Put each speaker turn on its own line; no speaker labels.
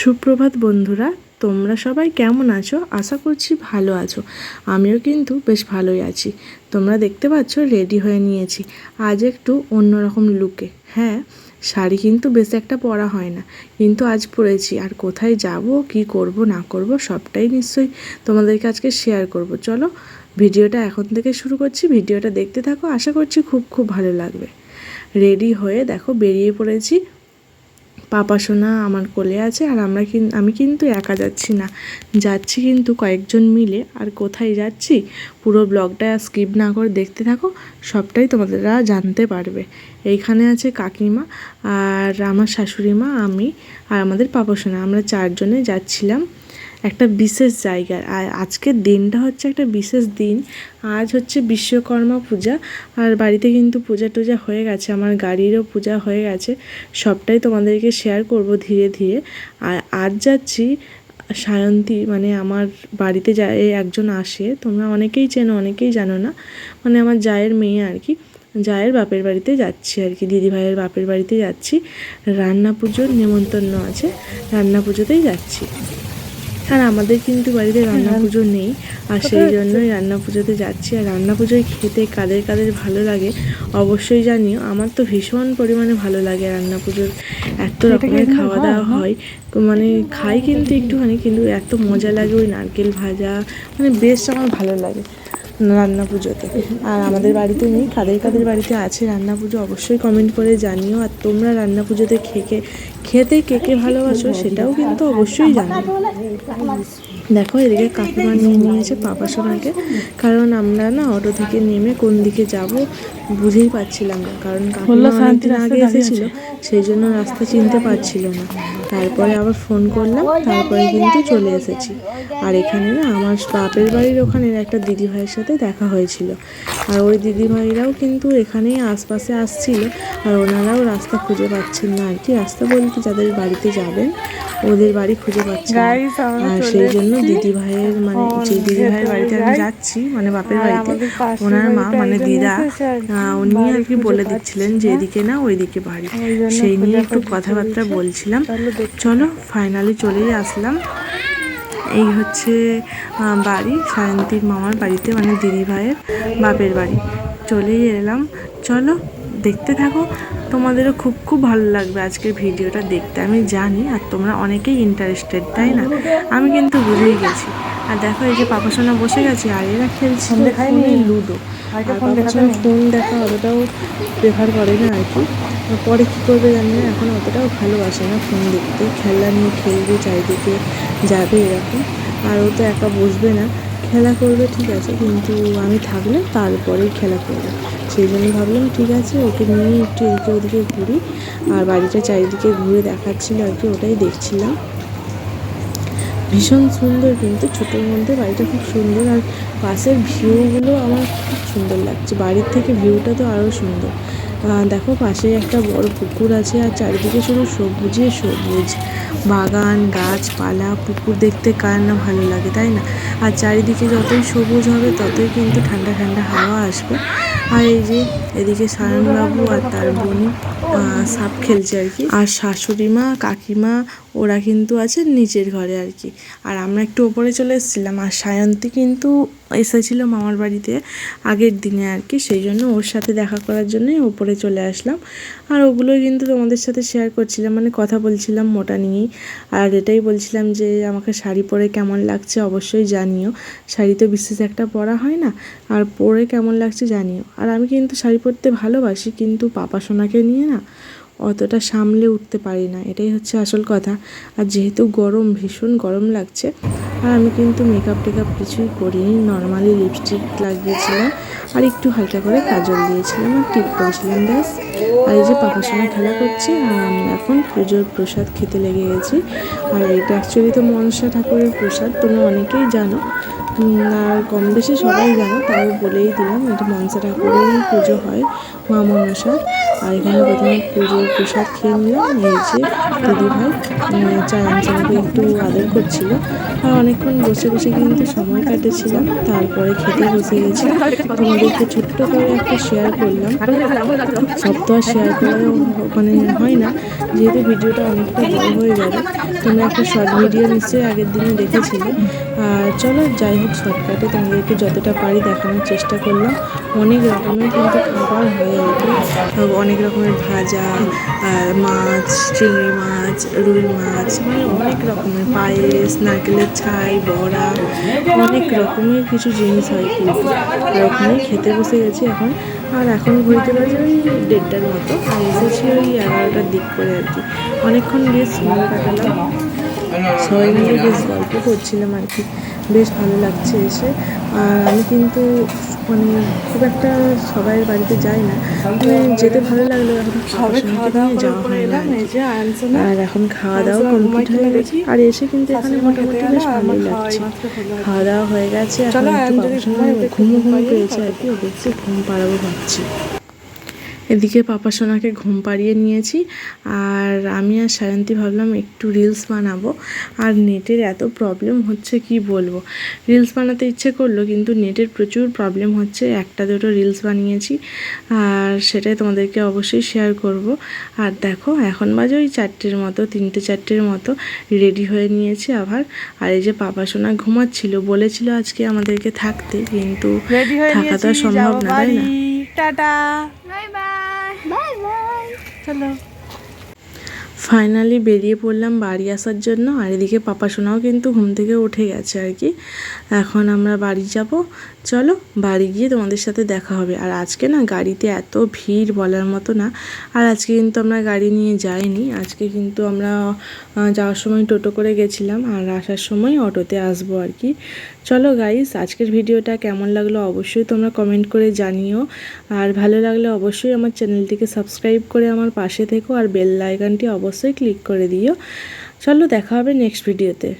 সুপ্রভাত বন্ধুরা, তোমরা সবাই কেমন আছো? আশা করছি ভালো আছো। আমিও কিন্তু বেশ ভালোই আছি। তোমরা দেখতে পাচ্ছ, রেডি হয়ে নিয়েছি। আজ একটু অন্যরকম লুকে হ্যাঁ শাড়ি কিন্তু বেশ একটা পরা হয় না। কিন্তু আজ পরেছি। আর কোথায় যাব, কি করব, না করব, সবটাই নিশ্চয়ই তোমাদেরকে আজকে শেয়ার করব। চলো, ভিডিওটা এখন থেকে শুরু করছি। ভিডিওটা দেখতে থাকো। আশা করছি খুব খুব ভালো লাগবে। রেডি হয়ে দেখো, বেরিয়ে পড়েছি। পাপা সোনা আমার কোলে আছে আর আমরা কিন্তু আমি কিন্তু একা যাচ্ছি না। যাচ্ছি কিন্তু কয়েকজন মিলে। আর কোথায় যাচ্ছি? পুরো ব্লগটা স্কিপ না করে দেখতে থাকো, সবটাই তোমাদেরা জানতে পারবে। এইখানে আছে কাকিমা আর আমার শাশুড়িমা আমি আর আমাদের পাপা সোনা। আমরা চারজনে যাচ্ছিলাম। একটা বিশেষ জায়গায়। আর আজকের দিনটা হচ্ছে একটা বিশেষ দিন। আজ হচ্ছে বিশ্বকর্মা পূজা। আর বাড়িতে কিন্তু পূজা টুজা হয়ে গেছে, আমার গাড়িরও পূজা হয়ে গেছে। সবটাই তোমাদেরকে শেয়ার করব ধীরে ধীরে। আর আজ যাচ্ছি সায়ন্তী মানে আমার বাড়িতে যায় একজন আসে। তোমরা অনেকেই চেনো, অনেকেই জানো না। মানে আমার জায়ের মেয়ে আর কি। জায়ের বাপের বাড়িতে যাচ্ছি আর কি, দিদিভাইয়ের বাপের বাড়িতে যাচ্ছি। রান্না পুজোর নেমন্তন্ন আছে, রান্না পুজোতেই যাচ্ছি। আর আমাদের কিন্তু বাড়িতে রান্না পুজো নেই আর সেই জন্যই রান্না পুজোতে যাচ্ছি। আর রান্না পুজোয় খেতে কাদের কাদের ভালো লাগে অবশ্যই জানিও। আমার তো ভীষণ পরিমাণে ভালো লাগে রান্না পুজোর এত রকমের খাওয়া দাওয়া হয়। মানে খাই কিন্তু একটুখানি কিন্তু এত মজা লাগে ওই নারকেল ভাজা। মানে বেশ আমার ভালো লাগে রান্না পুজোতে আর আমাদের বাড়িতে নেই কাদের কাদের বাড়িতে আছে রান্না পুজো অবশ্যই কমেন্ট করে জানিও। আর তোমরা রান্না পুজোতে খেকে খেতে কে কে ভালোবাসো সেটাও কিন্তু অবশ্যই জানিও দেখো এদিকে কাকিমা নিয়ে নিয়েছে পাপা সোনাকে। কারণ আমরা না অটো থেকে নেমে কোন দিকে যাব বুঝেই পাচ্ছিলাম না। কারণ কাকিমা অনেকদিন আগে এসেছিল সেই জন্য রাস্তা চিনতে পারছিল না। তারপরে আবার ফোন করলাম তারপরে কিন্তু চলে এসেছি। আর এখানে না আমার বাপের বাড়ির ওখানে একটা দিদি ভাইয়ের সাথে দেখা হয়েছিল। আর ওই দিদি ভাইরাও কিন্তু এখানেই আশপাশে আসছিল আর ওনারাও রাস্তা খুঁজে পাচ্ছেন না। আর কি রাস্তা বলতে যাদের বাড়িতে যাবেন ওদের বাড়ি খুঁজে পাচ্ছি। না। আর সেই জন্য দিদি ভাইয়ের মানে যে দিদি ভাইয়ের বাড়িতে আমি যাচ্ছি মানে বাপের বাড়িতে ওনার মা মানে দিদা উনি আর কি বলে দিচ্ছিলেন যে এদিকে না ওইদিকে বাড়ি। সেই নিয়ে একটু কথাবার্তা বলছিলাম। চলো ফাইনালি চলেই আসলাম। এই হচ্ছে বাড়ি সায়ন্তীর মামার বাড়িতে মানে দিদি ভাইয়ের বাপের বাড়ি। চলেই এলাম। চলো দেখতে থাকো। তোমাদেরও খুব খুব ভালো লাগবে আজকের ভিডিওটা দেখতে। আমি জানি আর তোমরা অনেকেই ইন্টারেস্টেড তাই না? আমি কিন্তু বুঝেই গেছি। আর দেখো এই যে পাপা সোনা বসে গেছে আর এরা খেলছে ফোনে লুডো। আর পাপা সোনা ফোন দেখা অতটাও প্রেফার করে না আর কি। পরে কী করবে জানি না এখন অতটাও ভালোবাসে না ফোন দেখতে। খেলা নিয়ে খেলবে চারিদিকে যাবে এরকম। আর ও তো একা বসবে না। খেলা করবে, ঠিক আছে, কিন্তু আমি থাকলে তারপরেই খেলা করবে। সেই জন্য ভাবলাম, ঠিক আছে, ওকে নিয়ে একটু এদিকে ওদিকে ঘুরি। আর বাড়িটা চারিদিকে ঘুরে দেখাচ্ছিল আর কি, ওটাই দেখছিলাম। ভীষণ সুন্দর কিন্তু, ছোটোর মধ্যে বাড়িটা খুব সুন্দর। আর পাশের ভিউগুলো আমার খুব সুন্দর লাগছে। বাড়ির থেকে ভিউটা তো আরও সুন্দর। দেখো পাশে একটা বড় পুকুর আছে আর চারিদিকে শুধু সবুজে সবুজ। বাগান, গাছপালা, পুকুর দেখতে কার না ভালো লাগে, তাই না? আর চারিদিকে যতই সবুজ হবে, ততই কিন্তু ঠান্ডা ঠান্ডা হাওয়া আসবে। আর এই যে এদিকে সায়নবাবু আর তার বোনই সাপ খেলছে আর কি। আর শাশুড়ি মা, কাকিমা, ওরা কিন্তু আছে নিচের ঘরে আর কি। আর আমরা একটু ওপরে চলে এসেছিলাম, আর সায়ন্তী কিন্তু এসেছিল মামার বাড়িতে আগের দিনে আর কি, সেই জন্য ওর সাথে দেখা করার জন্যই ওপরে চলে আসলাম। আর ওগুলোই কিন্তু তোমাদের সাথে শেয়ার করছিলাম মানে কথা বলছিলাম মোটা নিয়েই আর এটাই বলছিলাম যে, আমাকে শাড়ি পরে কেমন লাগছে অবশ্যই জানিও। শাড়ি তো বিশেষ একটা পরা হয় না, আর পরে কেমন লাগছে জানিও। আর আমি কিন্তু শাড়ি পরতে ভালোবাসি, কিন্তু পাপা সোনাকে নিয়ে না অতটা সামলে উঠতে পারি না, এটাই হচ্ছে আসল কথা। আর যেহেতু গরম, ভীষণ গরম লাগছে, আর আমি কিন্তু মেকআপ টেকআপ কিছুই করিনি নর্মালি লিপস্টিক লাগিয়েছিলাম, আর একটু হালকা করে কাজল দিয়েছিলাম আর টিপ করেছিলাম, ব্যাস। আর এই যে সঙ্গে খেলা করছে, আর আমরা এখন পুজোর প্রসাদ খেতে লেগে গেছি। আর এটা অ্যাকচুয়ালি তো মনসা ঠাকুরের প্রসাদ, তোমরা অনেকেই জানো। আর কম বেশি সবাই জানো তাও বলেই দিলাম এটা মনসা ঠাকুরেরই পুজো হয় মা মনসার। আর এখানে প্রথমে পুজোর প্রসাদ খেয়ে নিলাম এই যে দিদিভাই উম, চায়াঞ্চলকে একটু আদর করছিল। আর অনেকক্ষণ বসে বসে কিন্তু সময় কাটেছিলাম তারপরে খেতে বসে গেছি। তোমাদেরকে ছোট্ট করে একটা শেয়ার করলাম। সব তো আর শেয়ার করাও মানে হয় না যেহেতু ভিডিওটা অনেকটা বড় হয়ে যাবে তোমরা একটা শর্ট ভিডিও নিশ্চয়ই আগের দিনে দেখেছিলে। আর চলো, যাই হোক, শর্টকাটে তোমাদেরকে যতটা পারি দেখানোর চেষ্টা করলাম। অনেক রকমের কিন্তু খাবার হয়ে কি অনেক রকমের ভাজা মাছ, চিংড়ি মাছ, রুই মাছ মানে অনেক রকমের পায়েস, নারকেলের ছাই, বড়া, অনেক রকমের কিছু জিনিস হয় কিন্তু। ওখানে খেতে বসে গেছি এখন। আর এখন ঘুরতে পারছি ওই দেড়টার মতো। আর এসেছি ওই এগারোটার দিক করে আর কি। অনেকক্ষণ বেশ সময় কাটালাম। সবাই মিলে বেশ গল্প করছিলাম আর কি। বেশ ভালো লাগছে এসে। আর আমি কিন্তু মানে খুব একটা সবাই বাড়িতে যাই না। যেতে ভালো লাগল এখন
সবে খাওয়া দাওয়া
যাওয়া হয় না আর এখন খাওয়া দাওয়া কমপ্লিট হয়ে গেছে। আর এসে কিন্তু এখানে মোটামুটি বেশ ভালোই লাগছে। খাওয়া দাওয়া হয়ে গেছে এখন ঘুমু
ঘুম
পেয়েছে আর কি দেখছি ঘুম পাড়াবো ভাবছি। এদিকে পাপা সোনাকে ঘুম পাড়িয়ে নিয়েছি আর আমি আর সায়ন্তী ভাবলাম একটু রিলস বানাবো। আর নেটের এত প্রবলেম হচ্ছে কি বলব? রিলস বানাতে ইচ্ছে করল কিন্তু নেটের প্রচুর প্রবলেম হচ্ছে। একটা দুটো রিলস বানিয়েছি আর সেটাই তোমাদেরকে অবশ্যই শেয়ার করব। আর দেখো এখন বাজে ওই চারটের মতো তিনটে চারটের মতো রেডি হয়ে নিয়েছি আবার। আর এই যে পাপা সোনা ঘুমাচ্ছিল বলেছিল আজকে আমাদেরকে থাকতে কিন্তু থাকা তো সম্ভব না তাই না?
টাটা। চলো।
ফাইনালি বেরিয়ে পড়লাম বাড়ি আসার জন্য, আর এদিকে পাপা সোনাও কিন্তু ঘুম থেকে উঠে গেছে আর কি। এখন আমরা বাড়ি যাব। চলো বাড়ি গিয়ে তোমাদের সাথে দেখা হবে। আর আজকে না গাড়িতে এত ভিড় বলার মতো না। আর আজকে কিন্তু আমরা গাড়ি নিয়ে যাইনি। আজকে কিন্তু আমরা যাওয়ার সময় টোটো করে গেছিলাম। আর আসার সময় অটোতে আসব আর কি। চলো গাইস আজকের ভিডিওটা কেমন লাগল অবশ্যই তোমরা কমেন্ট করে জানিও। আর ভালো লাগলে অবশ্যই আমার চ্যানেলটিকে সাবস্ক্রাইব করে আমার পাশে থেকো আর বেল আইকনটি অবশ্যই ক্লিক করে দিও। চলো দেখা হবে নেক্সট ভিডিওতে